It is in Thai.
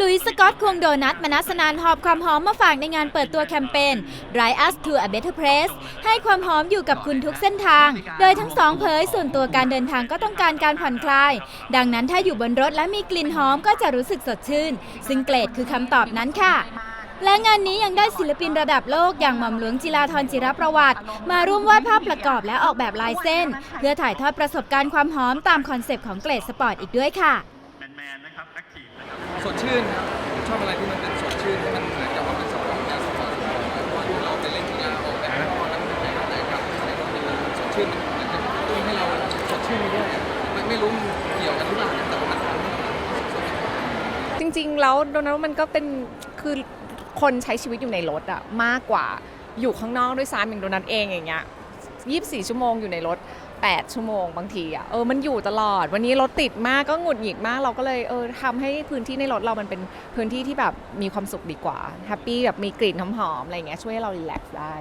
ลุยสกอตควงโดนัทมนัสนานหอบความหอมมาฝากในงานเปิดตัวแคมเปญ Drive Us to a Better Place ให้ความหอมอยู่กับคุณทุกเส้นทาง โดยทั้งสองเผยส่วนตัวการเดินทางก็ต้องการการผ่อนคลาย ดังนั้นถ้าอยู่บนรถและมีกลิ่นหอมก็จะรู้สึกสดชื่น ซึ่งเกรดคือคำตอบนั้นค่ะและงานนี้ยังได้ศิลปินระดับโลกอย่างหม่อมหลวงจิราธรจิรประวัติ มาร่วมวาดภาพประกอบและออกแบบลายเส้น เพื่อถ่ายทอดประสบการณ์ความหอมตามคอนเซปต์ของเกรดสปอร์ตอีกด้วยค่ะ สดชื่นครับชอบอะไรที่มันเป็นสดชื่นที่มันเหมือนกับว่าเป็นสปอร์ตงานสปอร์ตวันที่เราไปเล่นกีฬาออกแบบนักแต่งแต่กับอะไรพวกนี้มันสดชื่นมันมันจะช่วยให้เราสดชื่นไปด้วยอะไม่ไม่รู้มันเกี่ยวกันหรือเปล่านะแต่ว่ามันทำให้เราสดชื่น จริงๆ แล้วโดนัทว่ามันก็เป็นคือคนใช้ชีวิตอยู่ในรถอะมากกว่าอยู่ข้างนอกด้วยซ้ำอย่างโดนัทเองอย่างเงี้ย 24 ชั่วโมงอยู่ในรถ 8 ชั่วโมงบางทีอะเออมันอยู่ตลอด วันนี้รถติดมากก็หงุดหงิดมากเราก็เลยเออทำให้พื้นที่ในรถเรามันเป็นพื้นที่ที่แบบมีความสุขดีกว่าแฮปปี้แบบมีกลิ่นหอมๆอะไรเงี้ยช่วยให้เรารีแลกซ์ได้